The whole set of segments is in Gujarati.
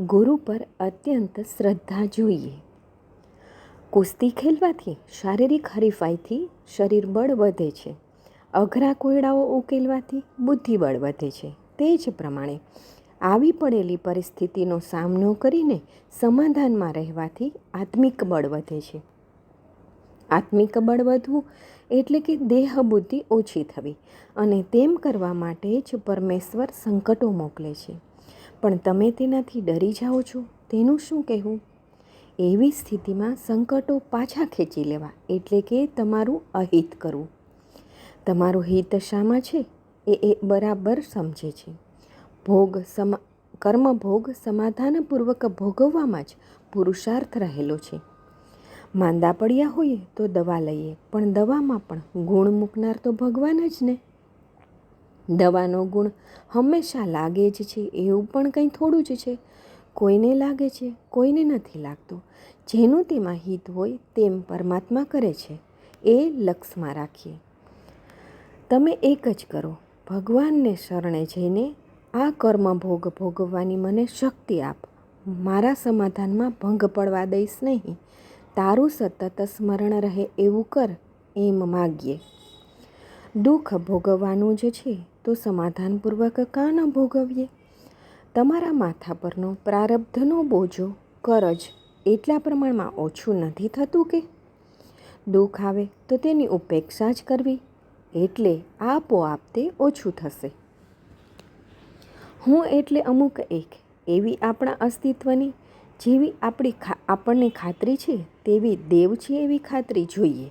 ગુરુ પર અત્યંત શ્રદ્ધા જોઈએ. કુસ્તી ખેલવાથી શારીરિક હરીફાઈથી શરીર બળ વધે છે. અઘરા કોયડાઓ ઉકેલવાથી બુદ્ધિબળ વધે છે. તે જ પ્રમાણે આવી પડેલી પરિસ્થિતિનો સામનો કરીને સમાધાનમાં રહેવાથી આત્મિક બળ વધે છે. આત્મિક બળ વધવું એટલે કે દેહ બુદ્ધિ ઓછી થવી અને તેમ કરવા માટે જ પરમેશ્વર સંકટો મોકલે છે. પણ તમે તેનાથી ડરી જાઓ છો, તેનું શું કહેવું? એવી સ્થિતિમાં સંકટો પાછા ખેંચી લેવા એટલે કે તમારું અહિત કરવું. તમારું હિત શામાં છે? એ એ બરાબર સમજે છે. ભોગ સમા કર્મ ભોગ સમાધાનપૂર્વક ભોગવવામાં જ પુરુષાર્થ રહેલો છે. માંદા પડ્યા હોઈએ તો દવા લઈએ, પણ દવામાં પણ ગુણ મૂકનાર તો ભગવાન જ ને. દવાનો ગુણ હંમેશા લાગે જ છે, એવું પણ કંઈ થોડું જ છે. કોઈને લાગે છે, કોઈને નથી લાગતું. જેનું તેમાં હિત હોય તેમ પરમાત્મા કરે છે. એ લક્ષમાં રાખીએ. તમે એક જ કરો. ભગવાનને શરણે જઈને આ કર્મ ભોગ ભોગવવાની મને શક્તિ આપ. મારા સમાધાનમાં ભંગ પડવા દઈશ નહીં. તારું સતત સ્મરણ રહે એવું કર, એમ માગીએ. દુઃખ ભોગવવાનું જ છે. તો સમાધાનપૂર્વક કાં ન ભોગવીએ? તમારા માથા પરનો પ્રારબ્ધનો બોજો, કરજ એટલા પ્રમાણમાં ઓછું નથી થતું કે? દુઃખ આવે તો તેની ઉપેક્ષા જ કરવી, એટલે આપોઆપ તે ઓછું થશે. હું એટલે અમુક એક એવી આપણા અસ્તિત્વની, જેવી આપણી આપણને ખાતરી છે, તેવી દેવ છે એવી ખાતરી જોઈએ.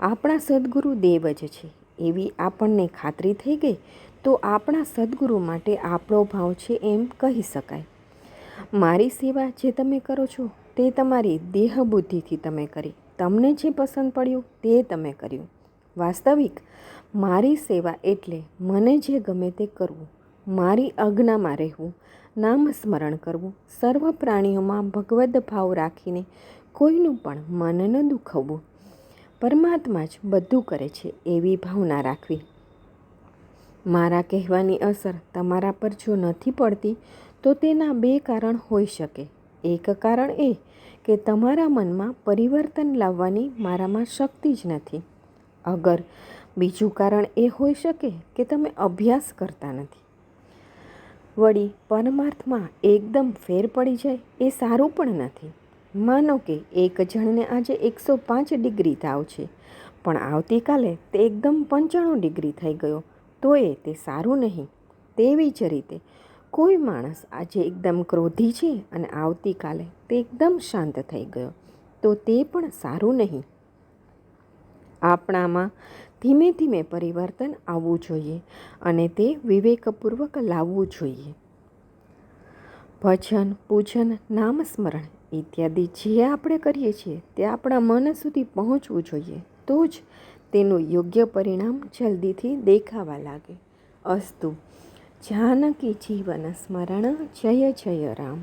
આપણા સદગુરુ દેવ જ છે એવી આપણને ખાતરી થઈ ગઈ, તો આપણા સદગુરુ માટે આપણો ભાવ છે એમ કહી શકાય. મારી સેવા જે તમે કરો છો, તે તમારી દેહબુદ્ધિથી તમે કરી. તમને જે પસંદ પડ્યું, તે તમે કર્યું. વાસ્તવિક, મારી સેવા એટલે મને જે ગમે તે કરવું, મારી અજ્ઞામાં રહેવું નામ સ્મરણ કરવું, સર્વ પ્રાણીઓમાં ભગવદ્ ભાવ રાખીને કોઈનું પણ મન ન દુખવવું પરમાત્મા જ બધું કરે છે એવી ભાવના રાખવી. મારા કહેવાની અસર તમારા પર જો નથી પડતી, તો તેના બે કારણ હોઈ શકે. એક કારણ એ કે તમારા મનમાં પરિવર્તન લાવવાની મારામાં શક્તિ જ નથી. અગર બીજું કારણ એ હોઈ શકે કે તમે અભ્યાસ કરતા નથી. વળી પરમાર્થમાં એકદમ ફેર પડી જાય એ સારું પણ નથી. માનો કે એક જણને આજે એકસો પાંચ ડિગ્રી તાવ છે, પણ આવતીકાલે તે એકદમ પંચાણું ડિગ્રી થઈ ગયો તો એ તે સારું નહીં. તેવી જ રીતે, કોઈ માણસ આજે એકદમ ક્રોધી છે અને આવતીકાલે તે એકદમ શાંત થઈ ગયો, તો તે પણ સારું નહીં. આપણામાં ધીમે ધીમે પરિવર્તન આવવું જોઈએ અને તે વિવેકપૂર્વક લાવવું જોઈએ. ભજન પૂજન નામસ્મરણ ઇત્યાદિ જે આપણે કરીએ છીએ તે આપણા મન સુધી પહોંચવું જોઈએ. તો જ તેનું યોગ્ય પરિણામ જલ્દીથી દેખાવા લાગે. અસ્તુ. જાનકી જીવન સ્મરણ. જય જય રામ.